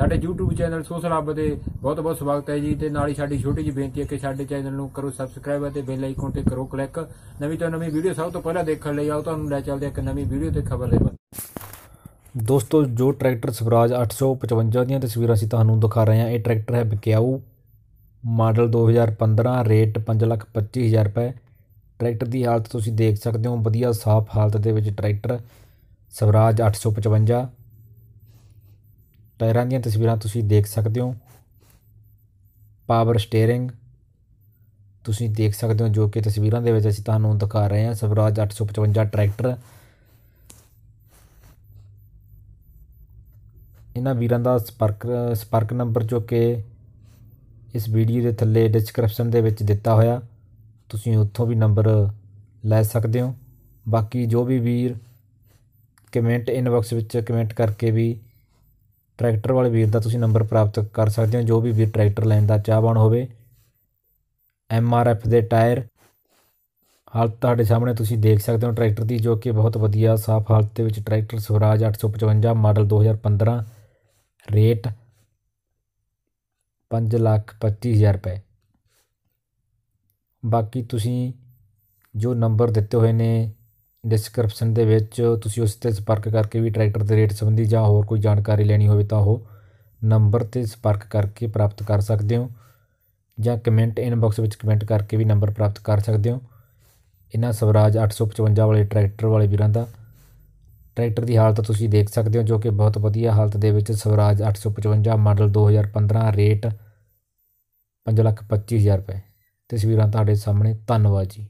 ਸਾਡੇ YouTube channel social ਹੱਬ ਦੇ ਬਹੁਤ ਬਹੁਤ ਸਵਾਗਤ ਹੈ ਜੀ ਤੇ ਨਾਲ ਹੀ ਸਾਡੀ ਛੋਟੀ ਜਿਹੀ ਬੇਨਤੀ ਹੈ ਕਿ ਸਾਡੇ ਚੈਨਲ ਨੂੰ ਕਰੋ ਸਬਸਕ੍ਰਾਈਬ ਅਤੇ ਬੈਲ ਆਈਕਨ ਤੇ ਕਰੋ ਕਲਿੱਕ ਨਵੀਂ ਤੋਂ ਨਵੀਂ ਵੀਡੀਓ ਸਭ ਤੋਂ ਪਹਿਲਾਂ ਦੇਖਣ ਲਈ ਆਓ, ਤੁਹਾਨੂੰ ਲੈ ਚੱਲਦੇ ਹਾਂ ਇੱਕ ਨਵੀਂ ਵੀਡੀਓ ਤੇ ਖਬਰ ਦੇ ਦੋਸਤੋ, ਜੋ ਟਰੈਕਟਰ ਸਵਰਾਜ 855 ਦੀਆਂ ਤਸਵੀਰਾਂ ਅਸੀਂ ਤੁਹਾਨੂੰ ਦਿਖਾ ਰਹੇ ਹਾਂ, ਇਹ ਟਰੈਕਟਰ ਹੈ ਬਕਿਆਊ ਮਾਡਲ 2015 ਰੇਟ 525000 ਰੁਪਏ। ਟਰੈਕਟਰ ਦੀ ਹਾਲਤ ਤੁਸੀਂ ਦੇਖ ਸਕਦੇ ਹੋ, ਵਧੀਆ ਸਾਫ਼ ਹਾਲਤ ਦੇ ਵਿੱਚ ਟਰੈਕਟਰ ਸਵਰਾਜ 855 ਟਾਇਰਾਂ ਦੀਆਂ ਤਸਵੀਰਾਂ ਤੁਸੀਂ ਦੇਖ ਸਕਦੇ ਹੋ। ਪਾਵਰ ਸਟੀਅਰਿੰਗ ਤੁਸੀਂ ਦੇਖ ਸਕਦੇ ਹੋ ਜੋ ਕਿ ਤਸਵੀਰਾਂ ਦੇ ਵਿੱਚ ਅਸੀਂ ਤੁਹਾਨੂੰ ਦਿਖਾ ਰਹੇ ਹਾਂ। ਸਵਰਾਜ 855 ਟਰੈਕਟਰ। ਇਹਨਾਂ ਵੀਰਾਂ ਦਾ ਸੰਪਰਕ ਸੰਪਰਕ ਨੰਬਰ ਜੋ ਕਿ ਇਸ ਵੀਡੀਓ ਦੇ ਥੱਲੇ ਡਿਸਕ੍ਰਿਪਸ਼ਨ ਦੇ ਵਿੱਚ ਦਿੱਤਾ ਹੋਇਆ। ਤੁਸੀਂ ਉੱਥੋਂ ਵੀ ਨੰਬਰ ਲੈ ਸਕਦੇ ਹੋ। ਬਾਕੀ ਜੋ ਵੀ ਵੀਰ ਕਮੈਂਟ ਇਨਬਾਕਸ ਵਿੱਚ ਕਮੈਂਟ ਕਰਕੇ ਵੀ ਟਰੈਕਟਰ ਵਾਲੇ ਵੀਰ ਦਾ ਤੁਸੀਂ ਨੰਬਰ ਪ੍ਰਾਪਤ ਕਰ ਸਕਦੇ ਹੋ, ਜੋ ਵੀ ਵੀਰ ਟਰੈਕਟਰ ਲੈਣ ਦਾ ਚਾਹਵਾਨ ਹੋਵੇ। ਐਮ ਆਰ ਐਫ ਦੇ ਟਾਇਰ ਹਾਲਤ ਤੁਹਾਡੇ ਸਾਹਮਣੇ ਤੁਸੀਂ ਦੇਖ ਸਕਦੇ ਹੋ, ਟਰੈਕਟਰ ਦੀ ਜੋ ਕਿ ਬਹੁਤ ਵਧੀਆ ਸਾਫ਼ ਹਾਲਤ ਦੇ ਵਿੱਚ tractor Swaraj 855 model 2015 rate 5 lakh 25000 ਰੁਪਏ। ਬਾਕੀ ਤੁਸੀਂ ਜੋ ਨੰਬਰ ਦਿੱਤੇ ਹੋਏ ਨੇ ਡਿਸਕ੍ਰਿਪਸ਼ਨ ਦੇ ਵਿੱਚ ਤੁਸੀਂ ਉਸ ਤੇ ਸੰਪਰਕ ਕਰਕੇ ਵੀ ਟਰੈਕਟਰ ਦੇ ਰੇਟ ਸੰਬੰਧੀ ਜਾਂ ਹੋਰ ਕੋਈ ਜਾਣਕਾਰੀ ਲੈਣੀ ਹੋਵੇ ਤਾਂ ਉਹ ਨੰਬਰ ਤੇ ਸੰਪਰਕ ਕਰਕੇ ਪ੍ਰਾਪਤ ਕਰ ਸਕਦੇ ਹੋ ਜਾਂ ਕਮੈਂਟ ਇਨਬਾਕਸ ਵਿੱਚ ਕਮੈਂਟ ਕਰਕੇ ਵੀ ਨੰਬਰ ਪ੍ਰਾਪਤ ਕਰ ਸਕਦੇ ਹੋ। ਇਹਨਾਂ ਸਵਰਾਜ 855 ਵਾਲੇ ਟਰੈਕਟਰ ਵਾਲੇ ਵੀਰਾਂ ਦਾ ਟਰੈਕਟਰ ਦੀ ਹਾਲਤ ਤੁਸੀਂ ਦੇਖ ਸਕਦੇ ਹੋ ਜੋ ਕਿ ਬਹੁਤ ਵਧੀਆ ਹਾਲਤ ਦੇ ਵਿੱਚ ਸਵਰਾਜ 855 ਮਾਡਲ 2015 ਰੇਟ 5 ਲੱਖ 25000 ਰੁਪਏ। ਤਸਵੀਰਾਂ ਤੁਹਾਡੇ ਸਾਹਮਣੇ ਧੰਨਵਾਦ ਜੀ।